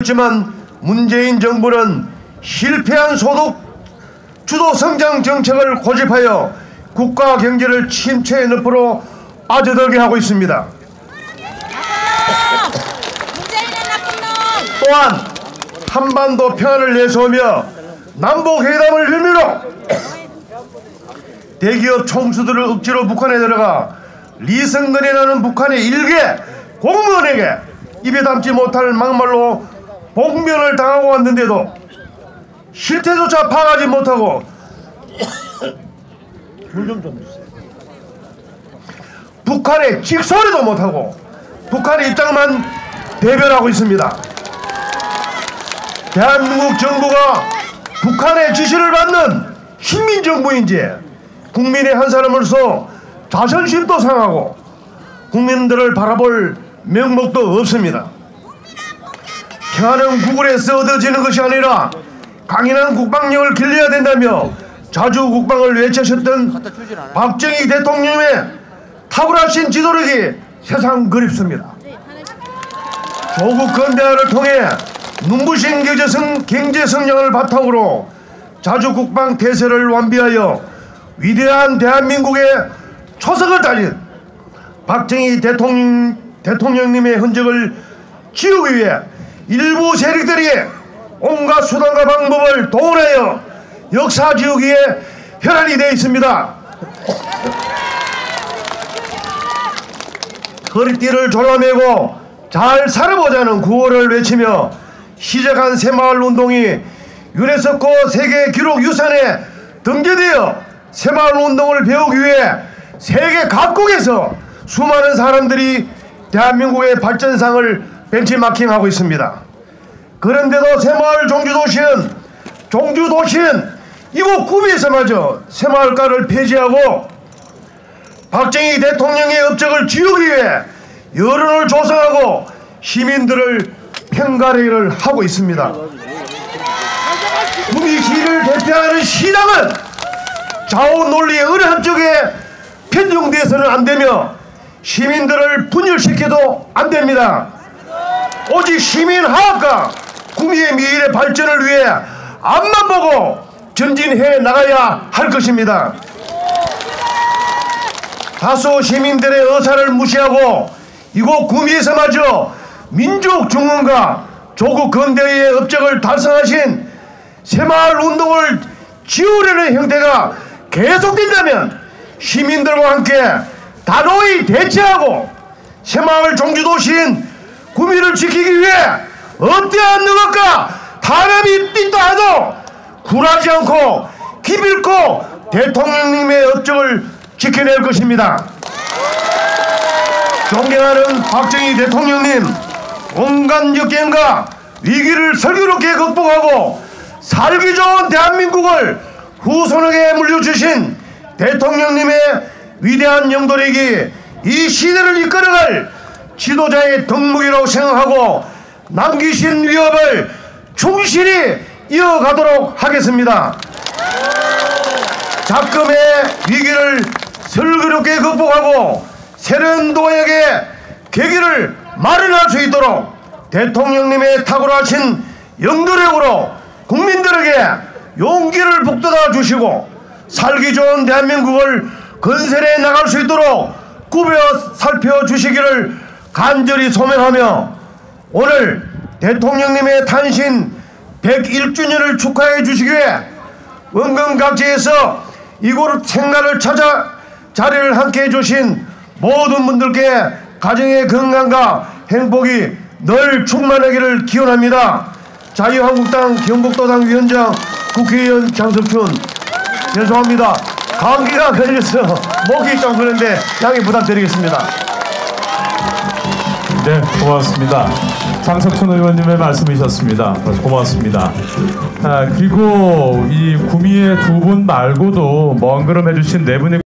했지만 문재인 정부는 실패한 소득 주도 성장 정책을 고집하여 국가 경제를 침체의 늪으로 빠져들게 하고 있습니다. 또한 한반도 평화를 내세우며 남북 회담을 의미로 대기업 총수들을 억지로 북한에 들어가 리성근이라는 북한의 일개 공무원에게 입에 담지 못할 막말로 복면을 당하고 왔는데도 실태조차 파악하지 못하고 물좀 좀 주세요. 북한의 직소리도 못하고 북한의 입장만 대변하고 있습니다. 대한민국 정부가 북한의 지시를 받는 식민정부인지 국민의 한 사람으로서 자존심도 상하고 국민들을 바라볼 명목도 없습니다. 평화는 구글에서 얻어지는 것이 아니라 강인한 국방력을 길러야 된다며 자주 국방을 외치셨던 박정희 대통령의 탁월하신 지도력이 세상 그립습니다. 조국 근대화를 통해 눈부신 경제성, 경제 성장을 바탕으로 자주 국방 태세를 완비하여 위대한 대한민국의 초석을 달린 박정희 대통령, 대통령님의 흔적을 지우기 위해 일부 세력들이 온갖 수단과 방법을 동원하여 역사 지우기에 혈안이 되어 있습니다. 허리띠를 졸라매고 잘 살아보자는 구호를 외치며 시작한 새마을 운동이 유네스코 세계 기록 유산에 등재되어 새마을 운동을 배우기 위해 세계 각국에서 수많은 사람들이 대한민국의 발전상을 벤치마킹하고 있습니다. 그런데도 새마을 종주도시는 종주도시는 이곳 구미에서마저 새마을가를 폐지하고 박정희 대통령의 업적을 지우기 위해 여론을 조성하고 시민들을 편가르기를 하고 있습니다. 구미시를 대표하는 시당은 좌우 논리의 어느 한쪽에 편중돼서는 안 되며 시민들을 분열시켜도 안 됩니다. 오직 시민 화합과 구미의 미래 발전을 위해 앞만 보고 전진해 나가야 할 것입니다. 다수 시민들의 의사를 무시하고 이곳 구미에서마저 민족 중흥과 조국 근대의 업적을 달성하신 새마을 운동을 지우려는 형태가 계속된다면 시민들과 함께 단호히 대처하고 새마을 종주도시인 구미를 지키기 위해 어떠한 노력과 탄압이 있다 해도 굴하지 않고 기필코 대통령님의 업적을 지켜낼 것입니다. 존경하는 박정희 대통령님, 온갖 역경과 위기를 슬기롭게 극복하고 살기 좋은 대한민국을 후손에게 물려주신 대통령님의 위대한 영도력이 이 시대를 이끌어갈 지도자의 덕목이라고 생각하고 남기신 위협을 충실히 이어가도록 하겠습니다. 작금의 위기를 슬기롭게 극복하고 도약의 계기를 마련할 수 있도록 대통령님의 탁월하신 영도력으로 국민들에게 용기를 북돋아 주시고 살기 좋은 대한민국을 건설해 나갈 수 있도록 꾸며 살펴주시기를 간절히 소명하며 오늘 대통령님의 탄신 101주년을 축하해 주시기 위해 원근 각지에서 이곳 생가를 찾아 자리를 함께 해 주신 모든 분들께 가정의 건강과 행복이 늘 충만하기를 기원합니다. 자유한국당 경북도당 위원장 국회의원 장석춘 죄송합니다. 감기가 걸려서 목이 좀 그런데 양해 부탁드리겠습니다. 네, 고맙습니다. 장석춘 의원님의 말씀이셨습니다. 고맙습니다. 아, 그리고 이 구미의 두 분 말고도 먼 걸음 해주신 네 분의